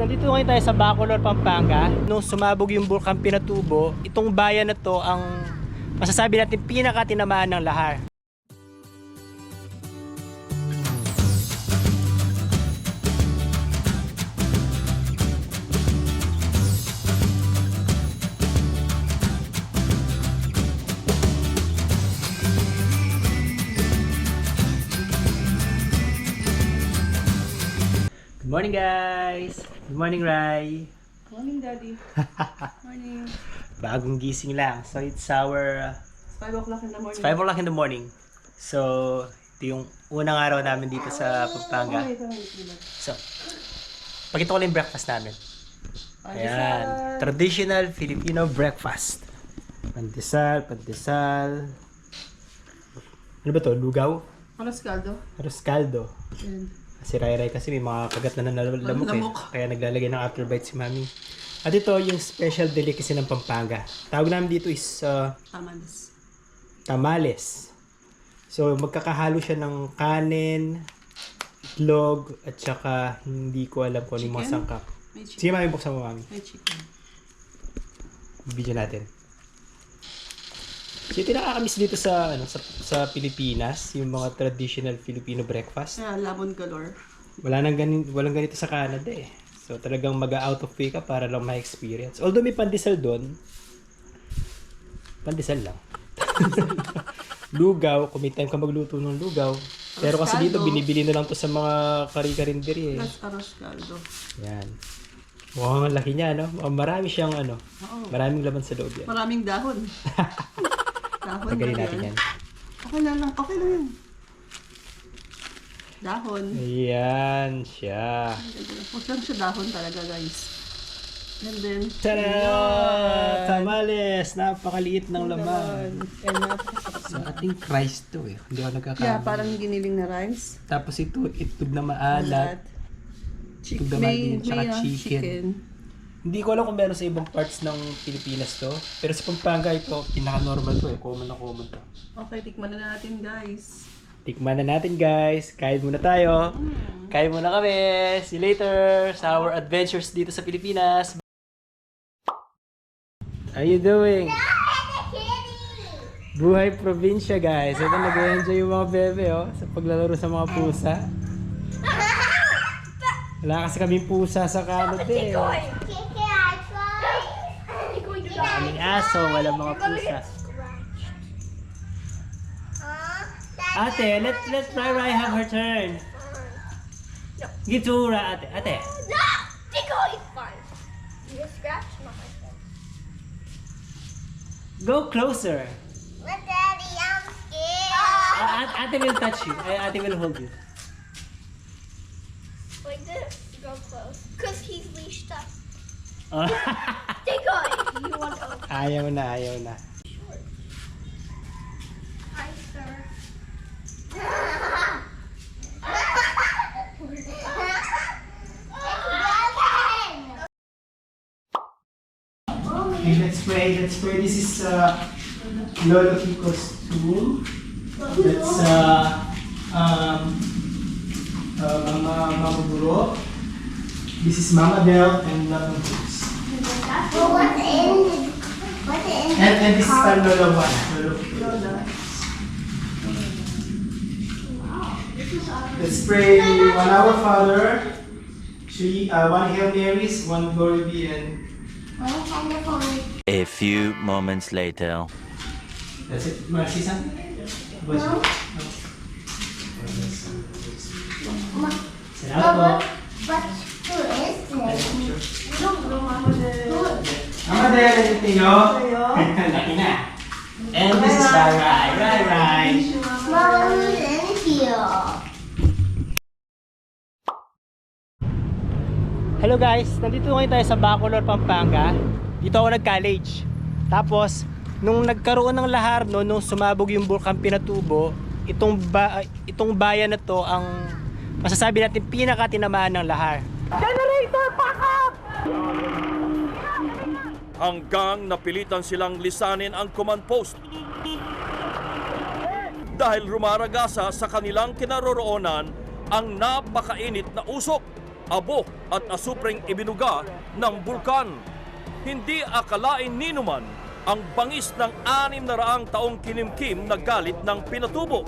nandito ngayon tayo sa Bacolor, Pampanga. Nung sumabog yung Bulkan Pinatubo, itong bayan na to ang masasabi natin pinaka-tinamaan ng lahar. Good morning guys! Good morning Rai! Morning, Daddy. Morning. Bagong gising lang. So it's our... It's 5 o'clock in the morning. It's 5 o'clock in the morning. So, ito yung unang araw namin dito sa Pampanga. So, pakita ko lang yung breakfast namin. Ayan. Traditional Filipino breakfast. Pandesal, pandesal. Ano ba to? Lugaw? Alas kaldo. Aros caldo. Yan. Si Rai Rai kasi may mga kagat na nalalamok eh. Lamok. Kaya naglalagay ng afterbite si Mami. At ito yung special delicacy ng Pampanga. Tawag namin dito is uh, Tamales. tamales. So magkakahalo siya ng kanin, itlog, at saka hindi ko alam kung ano yung mga Chicken? sangkap. May chicken. Sige Mami, buksan mo Mami. May chicken. Video natin. Yung nakakamiss dito sa ano sa, sa Pilipinas, yung mga traditional Filipino breakfast. Ah, labon galore. Wala nang ganin, walang ganito sa Canada eh. So talagang mag-out of way ka para lang ma-experience. Although may pandesal doon, pandesal lang. lugaw, kung may time ka magluto ng lugaw. Pero kasi dito, Caldo. binibili na lang to sa mga kari-karinderi eh. Plus aros kaldo. Yan. Mukhang ang laki niya, no? Marami siyang ano, Oo. maraming laman sa loob yan. Maraming dahon. dahon Tagalin na natin yan. Okay lang lang. Okay lang yan. Dahon. Ayan siya. Huwag lang siya dahon talaga, guys. And then, Tada! Tamales! Napakaliit ng laman. And napakasarap. So, ating rice to eh. Hindi ako nagkakamali. Yeah, parang giniling na rice. Tapos ito, itlog na maalat. Naman may, din, tsaka ah, chicken. Hindi ko alam kung meron sa ibang parts ng Pilipinas to. Pero sa Pampanga ito, pinaka-normal to eh. Common na common to. Okay, tikman na natin, guys. Tikman na natin guys. Kain muna tayo. Kain muna kami. See you later sa our adventures dito sa Pilipinas. How you doing? Buhay probinsya guys. Ito nag-enjoy yung mga bebe oh, sa paglalaro sa mga pusa. Wala kasi kaming pusa sa Canada eh. Kaming aso, walang mga pusa. Ate, let let Rai Rai have her turn. Give to Ra, ate. Ate. No! Tickle is fine. You scratch my face. Go closer. But Daddy, I'm scared. Uh, ate, will touch you. Ay, ate will hold you. like this. Go close. Because he's leashed up. ayaw na, ayaw na. Okay, let's pray. Let's pray. This is uh, Lolo Kiko's tomb. That's uh, um, uh, Mama Mama Buro. This is Mama Del and Lolo Hooks. Well, what's in What's in And, and this is uh, Lolo One. Lolo Kiko. Let's pray one Our Father, three, uh, one Hail Marys, one Glory be, and A few moments later. that's it. Mercy San? Bless you. Salamat po. But who is this? Mama Del, anything nyo? Laki na. And this is Rai Rai. Rai Rai. Mama, in here? Hello guys, nandito ngayon tayo sa Bacolor, Pampanga. Dito ako nag-college. Tapos, nung nagkaroon ng lahar no, nung sumabog yung Bulkan Pinatubo, itong, ba, itong bayan na to ang masasabi natin pinaka-tinamaan ng lahar. Hanggang napilitan silang lisanin ang command post. Dahil rumaragasa sa kanilang kinaroroonan ang napakainit na usok. abo at asupreng ibinuga ng bulkan. Hindi akalain ni Numan ang bangis ng anim na raang taong kinimkim na galit ng pinatubo.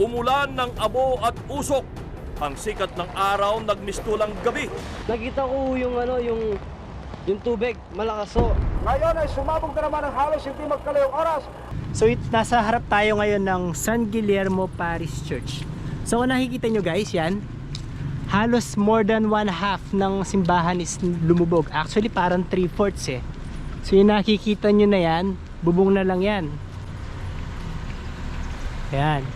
Umulan ng abo at usok. Ang sikat ng araw nagmistulang gabi. Nakita ko yung ano, yung yung tubig, malakas oh. So it, nasa harap tayo ngayon ng San Guillermo Parish Church. So kung nakikita nyo guys, yan. Halos more than one half ng simbahan is lumubog. Actually parang three fourths eh. So yung nakikita nyo na yan, bubong na lang yan. Yan.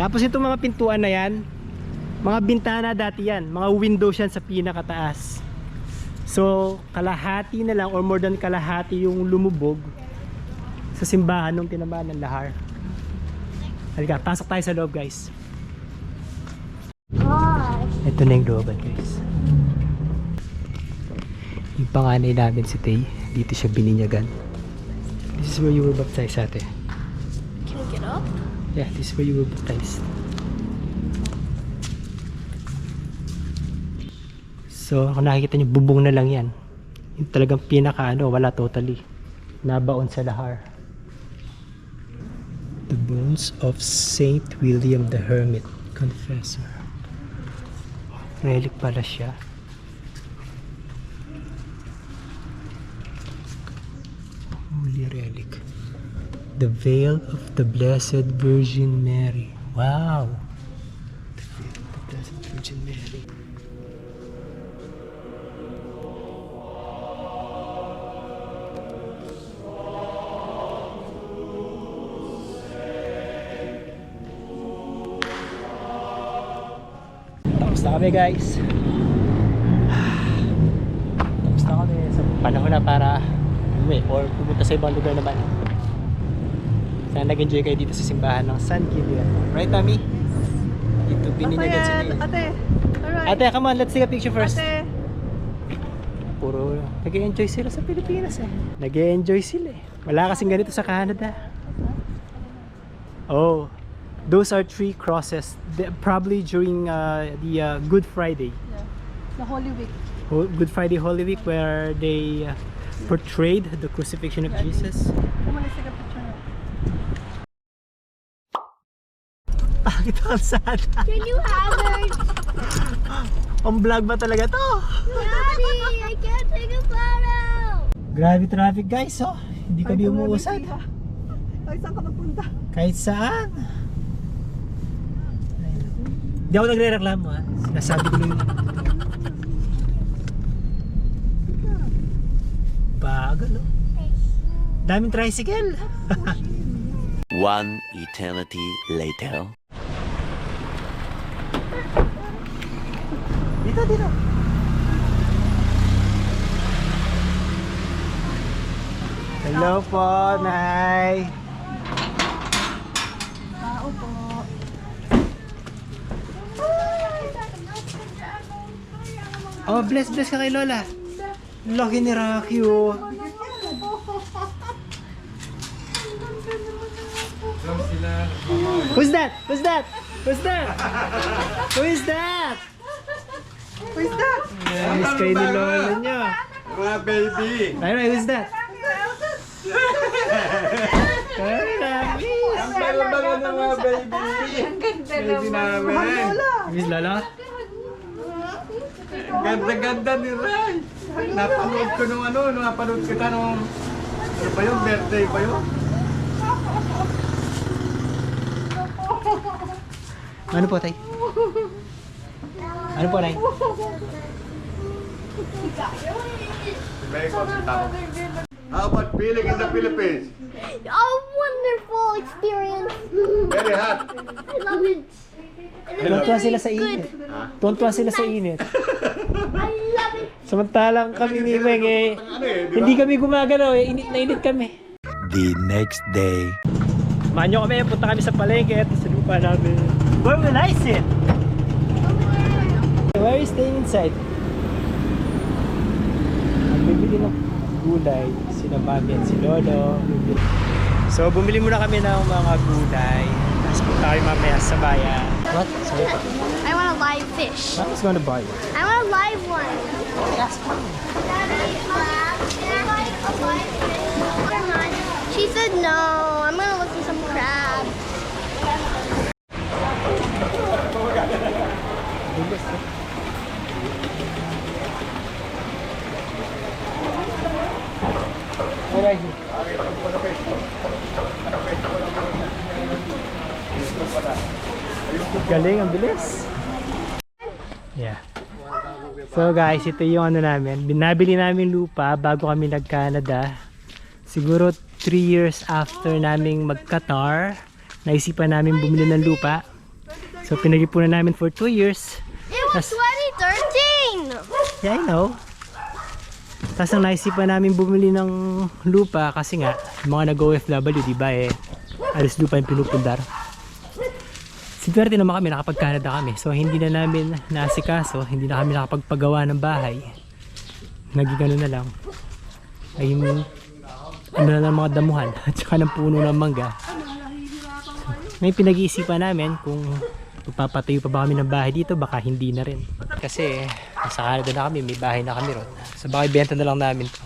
Tapos itong mga pintuan na yan, mga bintana dati yan, mga windows yan sa pinakataas. So, kalahati na lang or more than kalahati yung lumubog sa simbahan nung tinamaan ng lahar. Halika, pasok tayo sa loob guys. Ito na yung looban guys. Yung panganay namin si Tay, dito siya bininyagan. This is where you were baptized ate. Can we get up? Yeah, this is where you were baptized. So, kung nakikita niyo, bubong na lang yan. Yung talagang pinaka ano, wala totally. Nabaon sa lahar. The bones of Saint William the Hermit, Confessor. Relic pala siya. Holy relic. The veil of the Blessed Virgin Mary. Wow! The veil of the Blessed Virgin Mary. Tapos na kami guys. Tapos na kami sa panahon na para umuwi or pumunta sa ibang lugar naman. Sana nag-enjoy kayo dito sa simbahan ng San Guillermo. Right, Tami? Dito bininyagan si Nia. Ate, alright. Ate, come on, let's take a picture first. Ate, Puro nag-enjoy sila sa Pilipinas eh. Nag-enjoy sila eh. Wala kasing ganito sa Canada. Oh, those are three crosses. The- probably during uh, the uh, Good Friday. the Holy Week. Ho- Good Friday Holy Week where they uh, portrayed the crucifixion of Jesus. Picture na. Bakit ang sad? Can you have her? Ang vlog ba talaga to? Daddy, I can't take a photo. Grabe traffic guys oh. Hindi kami umuusad. Ay, saan ka magpunta? Kahit saan. Hindi ako nagre-reklamo ha. Sinasabi ko lang. Bagal oh. Daming tricycle. One eternity later. Dito, dito. Hello po, Nay. Tao po. Oh, bless, bless ka kay Lola. Laki ni Rocky, oh. Who's that? Who's that? Who's that? Who is that? Who is that? Miss kayo ni Lola niyo. Mga baby! Ay, ay, who's that? Ay. Ang bago-bago ng mga baby! Baby namin! Miss Lola? Ganda-ganda ni Ray! Napanood ko nung ano, nung napanood kita nung ano ba yun, birthday ba yun? Ano po, tay? Ano po, tao. How about feeling in the Philippines? A wonderful experience. Very hot. I love it. Tuwan sila sa init. Tuwan sila sa init. Samantalang kami ni Weng eh, Ano eh, hindi kami gumagalaw eh, init na init kami. The next day. Manyo kami, punta kami sa palengke at sa lupa namin. Where will I sit? Where is staying inside? Bibili ng gulay, sina Mami at si Lolo. So, bumili muna kami ng mga gulay. Tapos tayo mamaya sa bayan. What? Sorry. I want a live fish. I was gonna buy it. I one. That's fine. She said no. I'm going to look for some crab. Galing, ang bilis. Yeah. So guys, ito yung ano namin. Binabili namin lupa bago kami nag-Canada. Siguro 3 years after naming mag-Qatar, naisipan namin bumili ng lupa. So pinag-ipunan namin for 2 years. It was That's- 2013. Yeah, I know. Tapos ang naisipan namin bumili ng lupa kasi nga, mga nag-OFW, di ba eh, alis lupa yung pinupundar. Sigurado naman kami, nakapag-Canada kami. So hindi na namin nasikaso, hindi na kami nakapagpagawa ng bahay. Naging ano na lang. Ay yung ano na lang mga damuhan at saka ng puno ng mangga. May pinag-iisipan namin kung magpapatayo pa ba kami ng bahay dito, baka hindi na rin. Kasi nasa Canada na kami, may bahay na kami ron. So baka ibenta na lang namin to.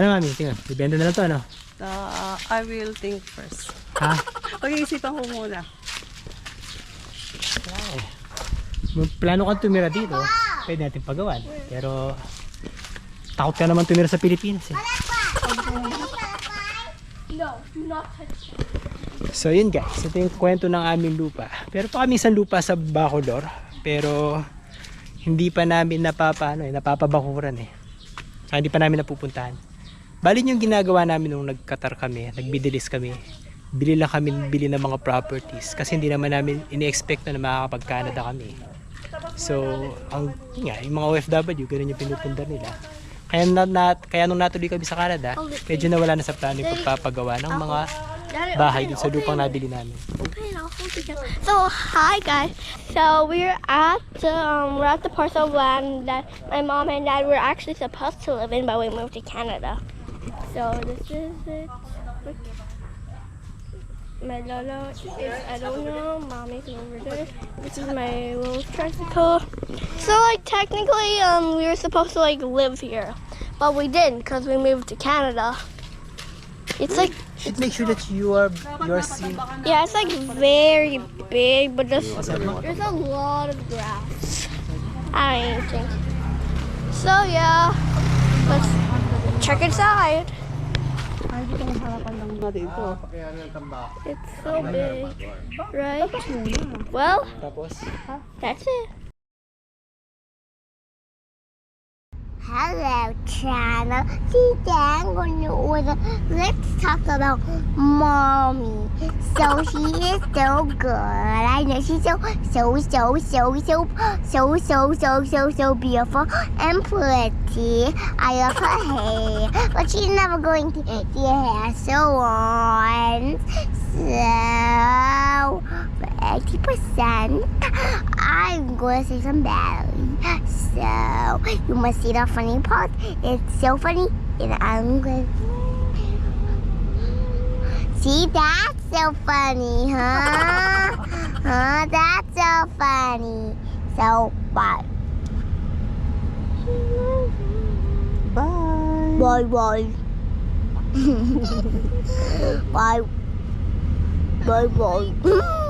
Ano mami, tingnan, ibenta na lang to ano? Uh, I will think first. Ha? Pag-iisipan ko muna. Kung plano kang tumira dito, pwede natin pagawan. Pero takot ka naman tumira sa Pilipinas eh. So yun guys, ito yung kwento ng aming lupa. Pero pa kami isang lupa sa Bacolor, pero hindi pa namin napapa, ano, eh, napapabakuran eh. Hindi pa namin napupuntahan. Bali yung ginagawa namin nung nagkatar kami, nagbidilis kami. Bili lang kami bili ng mga properties kasi hindi naman namin ini-expect na makakapag-Canada kami. So, ang yun nga, yung mga OFW, ganun yung pinupundar nila. Kaya, na, na, kaya nung natuloy kami sa Canada, medyo nawala na sa plano yung pagpapagawa ng mga bahay dun sa lupang nabili namin. So hi guys. So we're at the um, we're at the parcel of land that my mom and dad were actually supposed to live in, but we moved to Canada. So this is it. My lolo is I don't know. Mommy's over there. This is my little tricycle. So like technically, um, we were supposed to like live here, but we didn't because we moved to Canada. It's like Should make sure that you are you are seeing yeah, it's like very big, but there's there's a lot of grass. I don't think. So yeah, let's check inside. It's so big, right? Well, that's it. Hello, channel. Today I'm going to order. Let's talk about mommy. So she is so good. I know she's so so so so so so so so so so beautiful and pretty. I love her hair, but she's never going to get her hair so on. So eighty percent. I'm going to say some bad. So you must see the funny part. It's so funny, and I'm going. To... See, that's so funny, huh? huh? That's so funny. So bye. Bye! Bye bye. bye. 拜拜。